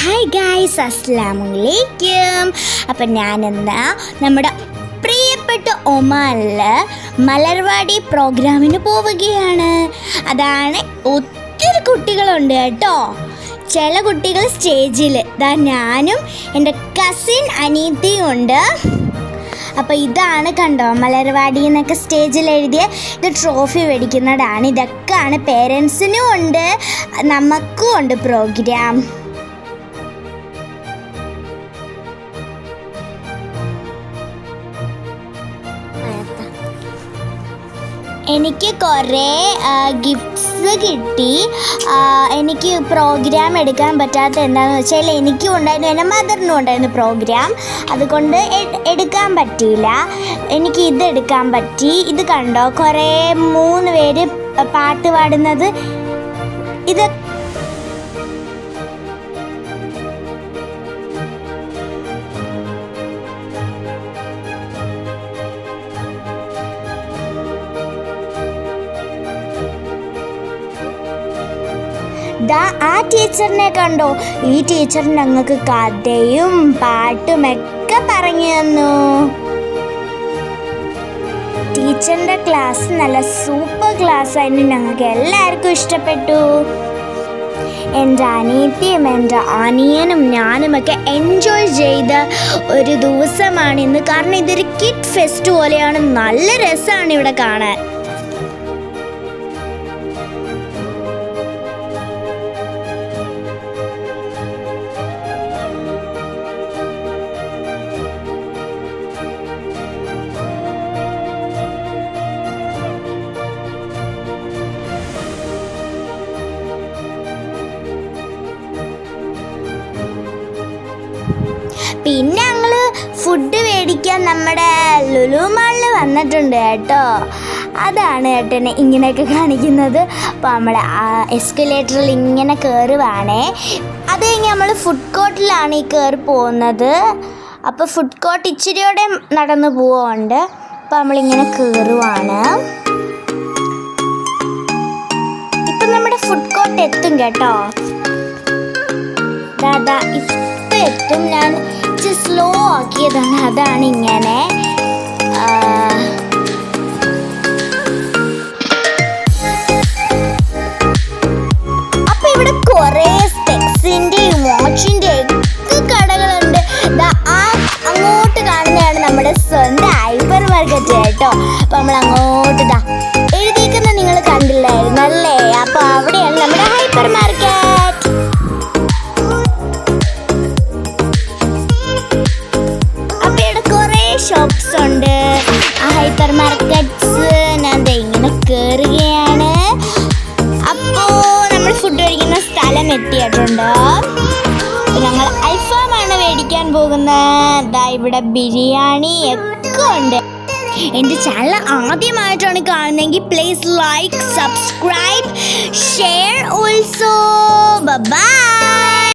Hi guys അസ്ലാമലൈക്കും അപ്പം ഞാനെന്നാ നമ്മുടെ പ്രിയപ്പെട്ട ഒമാനിൽ മലർവാടി പ്രോഗ്രാമിന് പോവുകയാണ്. അതാണ് ഒത്തിരി കുട്ടികളുണ്ട് കേട്ടോ. ചില കുട്ടികൾ സ്റ്റേജിൽ ഇതാ ഞാനും എന്റെ കസിൻ അനീതിയും ഉണ്ട്. അപ്പോൾ ഇതാണ് കണ്ടോ മലർവാടി എന്നൊക്കെ സ്റ്റേജിൽ എഴുതിയ ഇത് ട്രോഫി മേടിക്കുന്നതാണ്. ഇതൊക്കെയാണ് പേരൻസിനും ഉണ്ട് നമുക്കും ഉണ്ട് പ്രോഗ്രാം എനിക്ക് കുറേ ഗിഫ്റ്റ്സ് കിട്ടി. എനിക്ക് പ്രോഗ്രാം എടുക്കാൻ പറ്റാത്ത എന്താണെന്ന് വെച്ചാൽ എനിക്കും ഉണ്ടായിരുന്നു എന്റെ മദറിനും ഉണ്ടായിരുന്നു പ്രോഗ്രാം അതുകൊണ്ട് എടുക്കാൻ പറ്റിയില്ല. എനിക്ക് ഇത് എടുക്കാൻ പറ്റി. ഇത് കണ്ടോ? കുറേ മൂന്ന് പേര് പാട്ട് പാടുന്നത്. ഇത് ദാ ആ ടീച്ചറിനെ കണ്ടോ? ഈ ടീച്ചർ ഞങ്ങൾക്ക് കഥയും പാട്ടും ഒക്കെ പറഞ്ഞു തന്നു. ടീച്ചറിന്റെ ക്ലാസ് നല്ല സൂപ്പർ ക്ലാസ് ആയിരുന്നു. ഞങ്ങൾക്ക് എല്ലാവർക്കും ഇഷ്ടപ്പെട്ടു. എന്റെ അനിയത്തിയും എന്റെ അനിയനും ഞാനുമൊക്കെ എൻജോയ് ചെയ്ത ഒരു ദിവസമാണ് ഇന്ന്. കാരണം ഇതൊരു കിഡ് ഫെസ്റ്റ് പോലെയാണ്. നല്ല രസമാണ് ഇവിടെ കാണാൻ. പിന്നെ ഞങ്ങൾ ഫുഡ് മേടിക്കാൻ നമ്മുടെ ലുലു മാളിൽ വന്നിട്ടുണ്ട് കേട്ടോ. അതാണ് ഏട്ടനെ ഇങ്ങനെയൊക്കെ കാണിക്കുന്നത്. അപ്പോൾ നമ്മുടെ എസ്കലേറ്ററിൽ ഇങ്ങനെ കയറുവാണേ അത് കഴിഞ്ഞ് നമ്മൾ ഫുഡ് കോർട്ടിലാണ് ഈ കയറി പോകുന്നത്. അപ്പോൾ ഫുഡ് കോർട്ട് ഇച്ചിരിയോടെ നടന്നു പോവുന്നുണ്ട് അപ്പോൾ നമ്മളിങ്ങനെ കയറുവാണ് ഇപ്പം നമ്മുടെ ഫുഡ് കോർട്ട് എത്തും കേട്ടോ. ദാദാ ഇപ്പം എത്തും ഞാൻ. ഇച്ചിരി സ്ലോ ആക്കിയതാണ് അതാണ് ഇങ്ങനെ അപ്പൊ ഇവിടെ കേട്ടോ. അപ്പൊ നമ്മൾ അങ്ങോട്ട് എഴുതിയിരിക്കുന്ന നിങ്ങൾ കണ്ടില്ലായിരുന്നു അല്ലേ അപ്പൊ ഹൈപ്പർ മാർക്കറ്റ്സ് ഞാൻ ഇങ്ങനെ കയറുകയാണ് അപ്പോ നമ്മൾ ഫുഡ് കഴിക്കുന്ന സ്ഥലം എത്തിയിട്ടുണ്ട്. ഞങ്ങൾ അൽഫാമാണ് മേടിക്കാൻ പോകുന്നത്. ദാ ഇവിടെ ബിരിയാണി ഒക്കെ ഉണ്ട്. എന്റെ ചാനൽ ആദ്യമായിട്ടാണ് കാണുന്നതെങ്കിൽ please like subscribe share also bye